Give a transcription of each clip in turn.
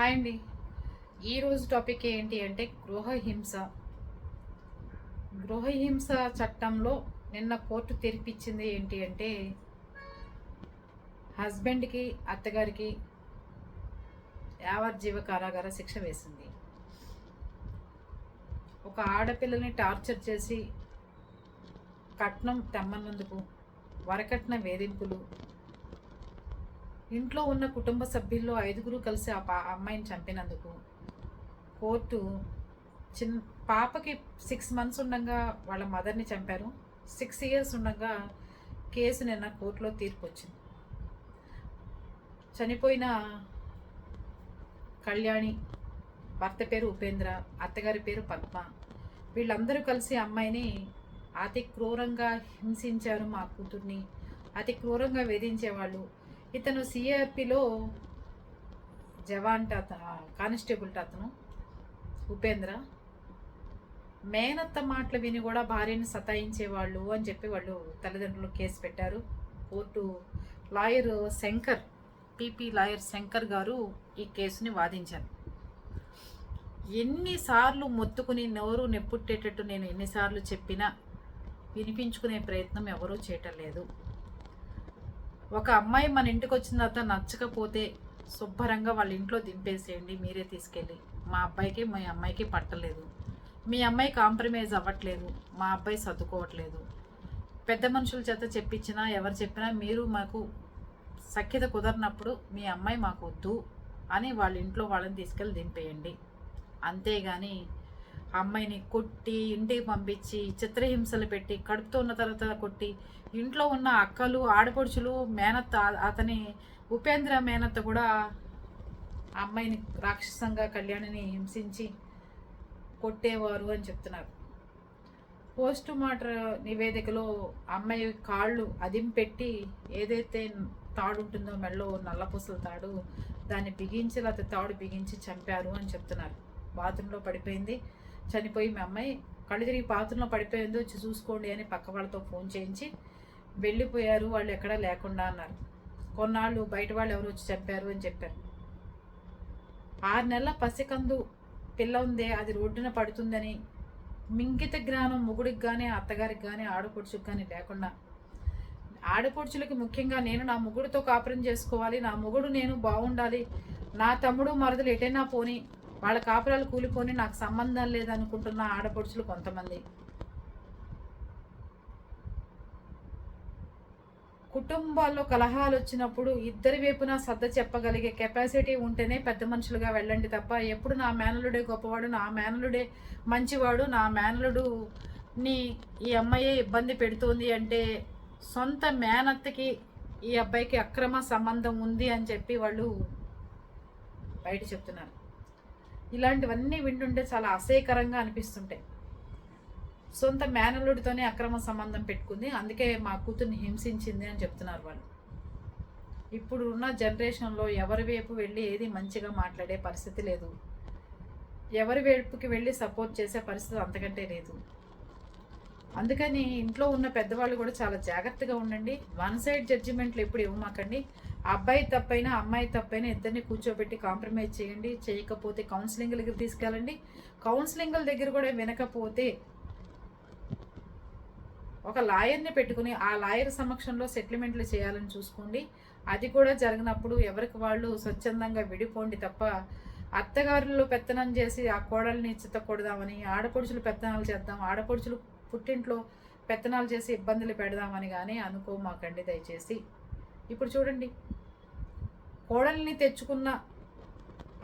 Hi అండి. ఈరోజు topic ఏంటి అంటే గృహహింస. గృహహింస చట్టంలో నిన్న కోర్టు తెరిపించింది ఏంటి అంటే హస్బెండ్కి అత్తగారికి యావజ్జీవ కారాగార శిక్ష వేసింది. ఒక ఆడపిల్లని టార్చర్ చేసి కట్నం తెమ్మన్నందుకు వరకట్న వేధింపులు ఇంట్లో ఉన్న కుటుంబ సభ్యుల్లో ఐదుగురు కలిసి ఆ పా- అమ్మాయిని చంపినందుకు కోర్టు చిన్న పాపకి సిక్స్ మంత్స్ ఉండగా వాళ్ళ మదర్ని చంపారు. సిక్స్ ఇయర్స్ ఉండగా కేసు నిన్న కోర్టులో తీర్పు వచ్చింది చనిపోయిన కళ్యాణి భర్త పేరు ఉపేంద్ర అత్తగారి పేరు పద్మ. వీళ్ళందరూ కలిసి అమ్మాయిని అతి క్రూరంగా హింసించారు మా కూతుర్ని. అతి క్రూరంగా వేధించేవాళ్ళు. ఇతను సిఆర్పిలో జవాన్ అత కానిస్టేబుల్ అతను ఉపేంద్ర. మేనత్త మాటలు విని కూడా భార్యను సతాయించేవాళ్ళు అని చెప్పి వాళ్ళు తల్లిదండ్రులు కేసు పెట్టారు. Court lawyer Shankar PP lawyer Shankar గారు ఈ కేసుని వాదించారు. ఎన్నిసార్లు మొత్తుకుని నోరు నెప్పుట్టేటట్టు నేను ఎన్నిసార్లు చెప్పినా వినిపించుకునే ప్రయత్నం ఎవరూ చేయటం లేదు. ఒక అమ్మాయి మన ఇంటికి వచ్చిన తర్వాత నచ్చకపోతే శుభ్రంగా వాళ్ళ ఇంట్లో దింపేసేయండి మీరే తీసుకెళ్ళి. మా అబ్బాయికి మీ అమ్మాయికి పట్టలేదు. మీ అమ్మాయి కాంప్రమైజ్ అవ్వట్లేదు. మా అబ్బాయి సర్దుకోవట్లేదు. పెద్ద మనుషుల చేత చెప్పించినా ఎవరు చెప్పినా మీరు మాకు సఖ్యత కుదరినప్పుడు మీ అమ్మాయి మాకు వద్దు అని వాళ్ళ ఇంట్లో వాళ్ళని తీసుకెళ్ళి దింపేయండి. అంతేగాని అమ్మాయిని కొట్టి ఇంటికి పంపించి చిత్రహింసలు పెట్టి కడుపుతో ఉన్న తర్వాత కొట్టి ఇంట్లో ఉన్న అక్కలు ఆడపడుచులు మేనత్త అతని ఉపేంద్ర మేనత్త కూడా అమ్మాయిని రాక్షసంగా కళ్యాణిని హింసించి కొట్టేవారు అని చెప్తున్నారు. పోస్ట్ మార్టర్ నివేదికలో అమ్మాయి కాళ్ళు అదింపెట్టి ఏదైతే తాడు ఉంటుందో మెడలో నల్లపూసల తాడు దాన్ని బిగించి లేకపోతే తాడు బిగించి చంపారు అని చెప్తున్నారు. బాత్రూంలో పడిపోయింది. చనిపోయి మీ అమ్మాయి కళ్ళు తిరిగి పాత్రలో పడిపోయిందో వచ్చి చూసుకోండి అని పక్క వాళ్ళతో ఫోన్ చేయించి వెళ్ళిపోయారు వాళ్ళు ఎక్కడా లేకుండా అన్నారు. కొన్నాళ్ళు బయట వాళ్ళు ఎవరు వచ్చి చెప్పారు అని చెప్పారు. ఆరు నెలల పసికందు పిల్ల ఉందే అది రోడ్డున పడుతుందని మింగిత జ్ఞానం మొగుడికి కానీ అత్తగారికి కానీ ఆడపడుచుకు కానీ లేకుండా. ఆడపడుచులకి ముఖ్యంగా నేను నా మొగుడితో కాపురం చేసుకోవాలి నా మొగుడు నేను బాగుండాలి నా తమ్ముడు మరదలు ఎటైనా పోని వాళ్ళ కాపురాలు కూలిపోని నాకు సంబంధం లేదనుకుంటున్న ఆడపడుచులు కొంతమంది. కుటుంబాల్లో కలహాలు వచ్చినప్పుడు ఇద్దరి వైపున సర్ద చెప్పగలిగే కెపాసిటీ ఉంటేనే పెద్ద మనుషులుగా వెళ్ళండి తప్ప ఎప్పుడు నా మేనలుడే గొప్పవాడు నా మేనలుడే మంచివాడు నా మేనలుడు ని ఈ అమ్మాయే ఇబ్బంది పెడుతోంది అంటే సొంత మేనత్తకి ఈ అబ్బాయికి అక్రమ సంబంధం ఉంది అని చెప్పి వాళ్ళు బయట చెప్తున్నారు. ఇలాంటివన్నీ వింటుంటే చాలా అసహ్యకరంగా అనిపిస్తుంటాయి సొంత మేనల్లుడితోనే అక్రమ సంబంధం పెట్టుకుంది. అందుకే మా కూతుర్ని హింసించింది అని చెప్తున్నారు వాళ్ళు. ఇప్పుడు ఉన్న జనరేషన్లో ఎవరి వైపు వెళ్ళి ఏది మంచిగా మాట్లాడే పరిస్థితి లేదు. ఎవరి వైపుకి వెళ్ళి సపోర్ట్ చేసే పరిస్థితి అంతకంటే లేదు. అందుకని ఇంట్లో ఉన్న పెద్దవాళ్ళు కూడా చాలా జాగ్రత్తగా ఉండండి. వన్ సైడ్ జడ్జిమెంట్లు ఎప్పుడు ఇవ్వమాకండి. అబ్బాయి తప్పైనా అమ్మాయి తప్పైనా ఇద్దరిని కూర్చోబెట్టి కాంప్రమైజ్ చేయండి. చేయకపోతే కౌన్సిలింగ్ దగ్గర తీసుకెళ్ళండి. కౌన్సిలింగ్ల దగ్గర కూడా వినకపోతే ఒక లాయర్ని పెట్టుకుని ఆ లాయర్ సమక్షంలో సెటిల్మెంట్లు చేయాలని చూసుకోండి. అది కూడా జరిగినప్పుడు ఎవరికి వాళ్ళు స్వచ్ఛందంగా విడిపోండి తప్ప అత్తగారుల్లో పెత్తనం చేసి ఆ కోడల్ని చిత్తకూడదామని ఆడపడుచులు పెత్తనాలు చేద్దాం ఆడపడుచులు పుట్టింట్లో పెత్తనాలు చేసి ఇబ్బందులు పెడదామని కానీ అనుకోమాకండి దయచేసి. ఇప్పుడు చూడండి. కోడల్ని తెచ్చుకున్న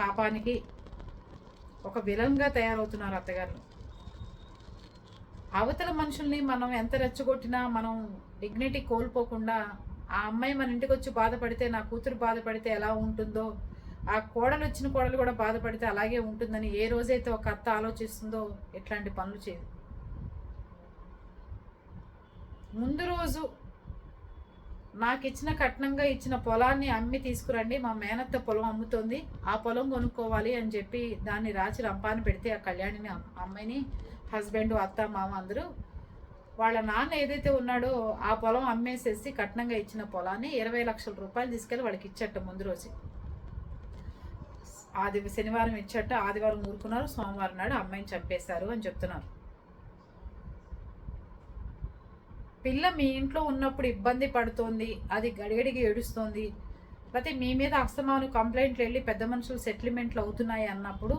పాపానికి ఒక విలన్గా తయారవుతున్నారు అత్తగారు. అవతల మనుషుల్ని మనం ఎంత రెచ్చగొట్టినా మనం డిగ్నిటీ కోల్పోకుండా ఆ అమ్మాయి మన ఇంటికి వచ్చి బాధపడితే నా కూతురు బాధపడితే ఎలా ఉంటుందో ఆ కోడలు వచ్చిన కోడలు కూడా బాధపడితే అలాగే ఉంటుందని ఏ రోజైతే ఒక అత్త ఆలోచిస్తుందో ఇట్లాంటి పనులు చేయదు ముందు రోజు నాకు ఇచ్చిన కట్నంగా ఇచ్చిన పొలాన్ని అమ్మి తీసుకురండి మా మేనత్త పొలం అమ్ముతోంది ఆ పొలం కొనుక్కోవాలి అని చెప్పి దాన్ని రాచి రంపాన పెడితే ఆ కళ్యాణిని అమ్మాయిని హస్బెండ్ అత్త మామ అందరూ వాళ్ళ నాన్న ఏదైతే ఉన్నాడో ఆ పొలం అమ్మేసేసి కట్నంగా ఇచ్చిన పొలాన్ని ఇరవై లక్షల రూపాయలు తీసుకెళ్ళి వాళ్ళకి ఇచ్చట ముందు రోజు. ఆది శనివారం ఇచ్చట ఆదివారం ఊరుకున్నారు సోమవారం నాడు అమ్మాయిని చంపేశారు అని చెప్తున్నారు. పిల్ల మీ ఇంట్లో ఉన్నప్పుడు ఇబ్బంది పడుతోంది అది గడిగడిగి ఏడుస్తోంది. లేకపోతే మీ మీద అస్తమాను కంప్లైంట్లు వెళ్ళి పెద్ద మనుషులు సెటిల్మెంట్లు అవుతున్నాయి అన్నప్పుడు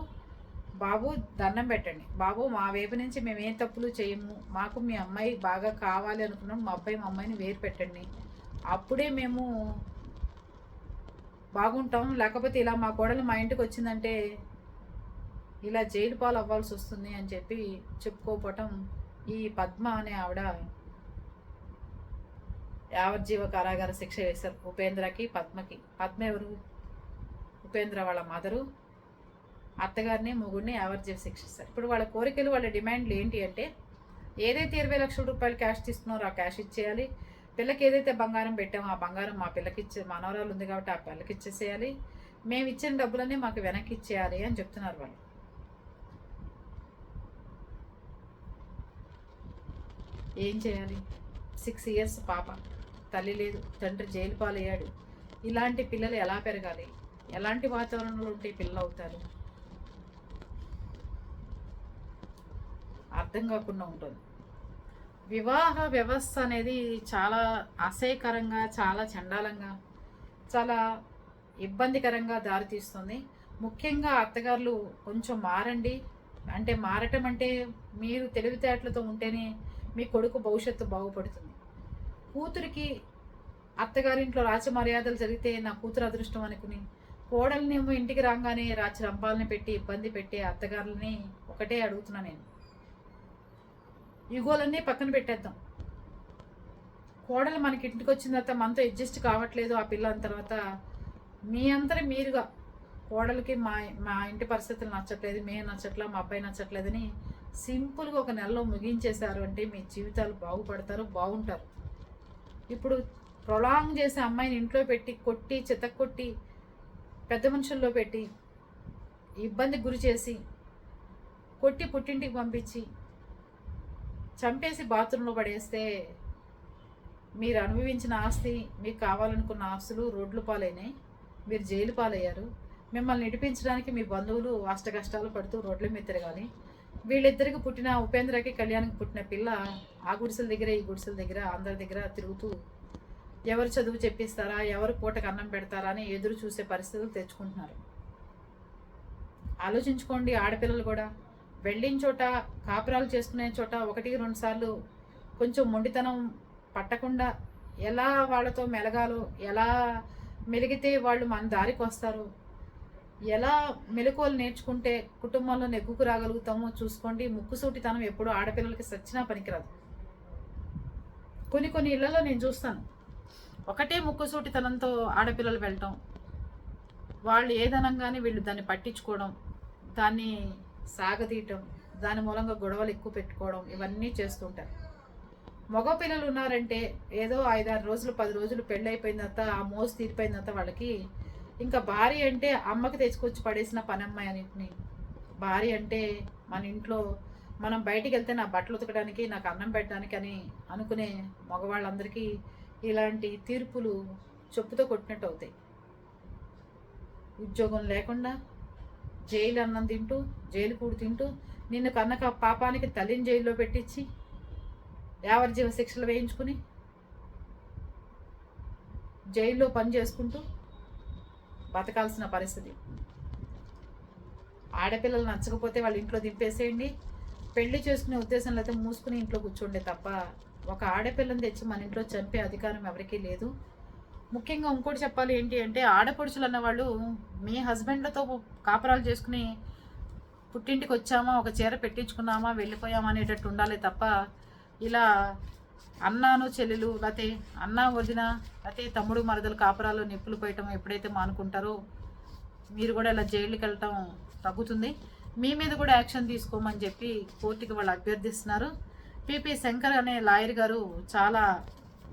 బాబు దండం పెట్టండి. బాబు మా వైపు నుంచి మేము ఏం తప్పులు చేయము. మాకు మీ అమ్మాయి బాగా కావాలి అనుకున్నాం మా అబ్బాయి మా అమ్మాయిని వేరు పెట్టండి. అప్పుడే మేము బాగుంటాం. లేకపోతే ఇలా మా కోడలు మా ఇంటికి వచ్చిందంటే ఇలా జైలు పాలు అవ్వాల్సి వస్తుంది అని చెప్పి చెప్పుకోపోవటం ఈ పద్మ అనే ఆవిడ యావజ్జీవ కారాగార శిక్ష వేశారు ఉపేంద్రకి పద్మకి. పద్మ ఎవరు? ఉపేంద్ర వాళ్ళ మదరు. అత్తగారిని మొగుడిని యావజ్జీవ శిక్షిస్తారు ఇప్పుడు వాళ్ళ కోరికలు వాళ్ళ డిమాండ్లు ఏంటి అంటే ఏదైతే ఇరవై లక్షల రూపాయలు క్యాష్ తీసుకున్నారో ఆ క్యాష్ ఇచ్చేయాలి. పిల్లకి ఏదైతే బంగారం పెట్టామో ఆ బంగారం మా పిల్లకి ఇచ్చే మనవరాలు ఉంది కాబట్టి ఆ పిల్లకి ఇచ్చేసేయాలి. మేము ఇచ్చిన డబ్బులన్నీ మాకు వెనక్కి ఇచ్చేయాలి అని చెప్తున్నారు వాళ్ళు. ఏం చేయాలి? సిక్స్ ఇయర్స్ పాప. తల్లి లేదు తండ్రి జైలు పాలయ్యాడు. ఇలాంటి పిల్లలు ఎలా పెరగాలి? ఎలాంటి వాతావరణంలో ఉంటే పిల్లలు అవుతారు అర్థం కాకుండా ఉంటుంది. వివాహ వ్యవస్థ అనేది చాలా అసహ్యకరంగా చాలా చండాలంగా చాలా ఇబ్బందికరంగా దారితీస్తుంది ముఖ్యంగా అత్తగారులు కొంచెం మారండి. అంటే మారటం అంటే మీరు తెలివితేటలతో ఉంటేనే మీ కొడుకు భవిష్యత్తు బాగుపడుతుంది. కూతురికి అత్తగారింట్లో రాచ మర్యాదలు జరిగితే నా కూతురు అదృష్టం అనుకుని కోడలనేమో ఇంటికి రాగానే రాచి రంపాలని పెట్టి ఇబ్బంది పెట్టే అత్తగారులని ఒకటే అడుగుతున్నా నేను. యుగోలన్నీ పక్కన పెట్టేద్దాం. కోడలు మనకి ఇంటికి వచ్చిన తర్వాత మనతో అడ్జస్ట్ కావట్లేదు ఆ పిల్ల తర్వాత మీ అంతరం మీరుగా కోడలికి మా మా ఇంటి పరిస్థితులు నచ్చట్లేదు మేము నచ్చట్లా మా అబ్బాయి నచ్చట్లేదని సింపుల్గా ఒక నెలలో ముగించేశారు అంటే మీ జీవితాలు బాగుపడతారు బాగుంటారు. ఇప్పుడు ప్రొలాంగ్ చేసే అమ్మాయిని ఇంట్లో పెట్టి కొట్టి చితక్కొట్టి పెద్ద మనుషుల్లో పెట్టి ఇబ్బంది గురి చేసి కొట్టి పుట్టింటికి పంపించి చంపేసి బాత్రూంలో పడేస్తే మీరు అనుభవించిన ఆస్తి మీకు కావాలనుకున్న ఆస్తులు రోడ్లు పాలైనాయి మీరు జైలు పాలయ్యారు. మిమ్మల్ని నడిపించడానికి మీ బంధువులు అష్ట కష్టాలు పడుతూ రోడ్ల మీద తిరగాలి. వీళ్ళిద్దరికి పుట్టిన ఉపేంద్రకి కళ్యాణ్కి పుట్టిన పిల్ల ఆ గుడిసెల దగ్గర ఈ గుడిసెల దగ్గర అందరి దగ్గర తిరుగుతూ ఎవరు చదువు చెప్పిస్తారా ఎవరు పూటకు అన్నం పెడతారా అని ఎదురు చూసే పరిస్థితులు తెచ్చుకుంటున్నారు. ఆలోచించుకోండి ఆడపిల్లలు కూడా. వెళ్ళిన చోట కాపురాలు చేసుకునే చోట ఒకటి రెండు సార్లు కొంచెం మొండితనం పట్టకుండా ఎలా వాళ్ళతో మెలగాలో ఎలా మెలిగితే వాళ్ళు మన దారికి వస్తారు? ఎలా మెలకువలు నేర్చుకుంటే కుటుంబంలో నెగ్గుకు రాగలుగుతామో చూసుకోండి. ముక్కుసూటితనం ఎప్పుడూ ఆడపిల్లలకి సచ్చినా పనికిరాదు. కొన్ని కొన్ని ఇళ్ళలో నేను చూస్తాను. ఒకటే ముక్కుసూటితనంతో ఆడపిల్లలు వెళ్ళటం వాళ్ళు ఏదనంగానే వీళ్ళు దాన్ని పట్టించుకోవడం దాన్ని సాగతీయటం దాని మూలంగా గొడవలు ఎక్కువ పెట్టుకోవడం ఇవన్నీ చేస్తుంటారు మగ పిల్లలు ఉన్నారంటే ఏదో ఐదారు రోజులు పది రోజులు పెళ్ళి అయిపోయిన తర్వాత ఆ మోసు తీరిపోయిన తర్వాత వాళ్ళకి ఇంకా భార్య అంటే అమ్మకి తెచ్చుకొచ్చి పడేసిన పనమ్మాయి అన్నింటినీ భార్య అంటే మన ఇంట్లో మనం బయటికి వెళ్తే నా బట్టలు ఉతకడానికి నాకు అన్నం పెట్టడానికి అని అనుకునే మగవాళ్ళందరికీ ఇలాంటి తీర్పులు చెప్పుతో కొట్టినట్టు అవుతాయి. ఉద్యోగం లేకుండా జైలు అన్నం తింటూ జైలు కూడు తింటూ నిన్ను కన్నక పాపానికి తల్లిని జైల్లో పెట్టించి యావజ్జీవ శిక్షలు వేయించుకుని జైల్లో పని చేసుకుంటూ బతకాల్సిన పరిస్థితి. ఆడపిల్లలు నచ్చకపోతే వాళ్ళ ఇంట్లో దింపేసేయండి. పెళ్ళి చేసుకునే ఉద్దేశంలో అయితే మూసుకుని ఇంట్లో కూర్చోండి తప్ప ఒక ఆడపిల్లని తెచ్చి మన ఇంట్లో చంపే అధికారం ఎవరికీ లేదు. ముఖ్యంగా ఇంకోటి చెప్పాలి ఏంటి అంటే ఆడపడుచులు అన్నవాళ్ళు మీ హస్బెండ్లతో కాపురాలు చేసుకుని పుట్టింటికి వచ్చామా ఒక చీర పెట్టించుకున్నామా వెళ్ళిపోయామా అనేటట్టు ఉండాలి తప్ప ఇలా అన్నాను చెల్లెలు లేతే అన్న వదిన లేతే తమ్ముడు మరదలు కాపురాలు నిప్పులు పోయటం ఎప్పుడైతే మానుకుంటారో మీరు కూడా ఇలా జైలుకి వెళ్ళటం తగ్గుతుంది. మీ మీద కూడా యాక్షన్ తీసుకోమని చెప్పి కోర్టుకి వాళ్ళు అభ్యర్థిస్తున్నారు. పిపి శంకర్ అనే లాయర్ గారు చాలా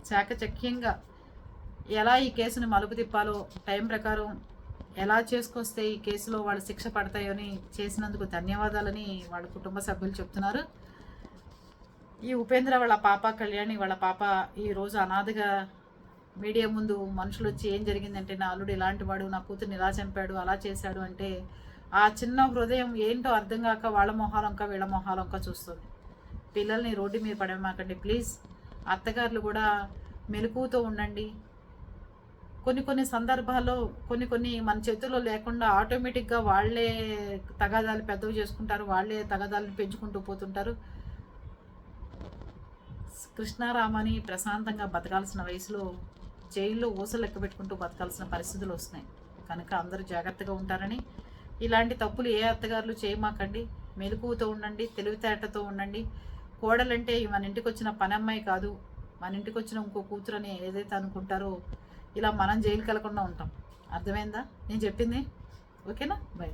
చాకచక్యంగా ఎలా ఈ కేసుని మలుపు తిప్పాలో టైం ప్రకారం ఎలా చేసుకొస్తే ఈ కేసులో వాళ్ళు శిక్ష పడతాయని చేసినందుకు ధన్యవాదాలని వాళ్ళ కుటుంబ సభ్యులు చెప్తున్నారు. ఈ ఉపేంద్ర వాళ్ళ పాప కళ్యాణి వాళ్ళ పాప ఈ రోజు అనాథగా మీడియా ముందు మనుషులు వచ్చి ఏం జరిగిందంటే నా అల్లుడు ఇలాంటి వాడు నా కూతుర్ని ఇలా చంపాడు అలా చేశాడు అంటే ఆ చిన్న హృదయం ఏంటో అర్థం కాక వాళ్ళ మొహాలంక వీళ్ళ మొహాలంక చూస్తుంది. పిల్లల్ని రోడ్డు మీద పడమాకండి ప్లీజ్. అత్తగారులు కూడా మెలకువతో ఉండండి. కొన్ని కొన్ని సందర్భాల్లో కొన్ని కొన్ని మన చేతుల్లో లేకుండా ఆటోమేటిక్గా వాళ్ళే తగాదాలు పెద్దవి చేసుకుంటారు వాళ్ళే తగాదాలను పెంచుకుంటూ పోతుంటారు. కృష్ణారామని ప్రశాంతంగా బతకాల్సిన వయసులో జైల్లో ఊసలు లెక్క పెట్టుకుంటూ బతకాల్సిన పరిస్థితులు వస్తున్నాయి. కనుక అందరూ జాగ్రత్తగా ఉంటారని. ఇలాంటి తప్పులు ఏ అత్తగారులు చేయమాకండి. మెలకువతో ఉండండి తెలివితేటతో ఉండండి. కోడలంటే మన ఇంటికి వచ్చిన పనమ్మాయి కాదు. మన ఇంటికి వచ్చిన ఇంకో కూతురు అని ఏదైతే అనుకుంటారో ఇలా మనం జైలుకి వెళ్ళకుండా ఉంటాం. అర్థమైందా? నేను చెప్పింది? ఓకేనా? బై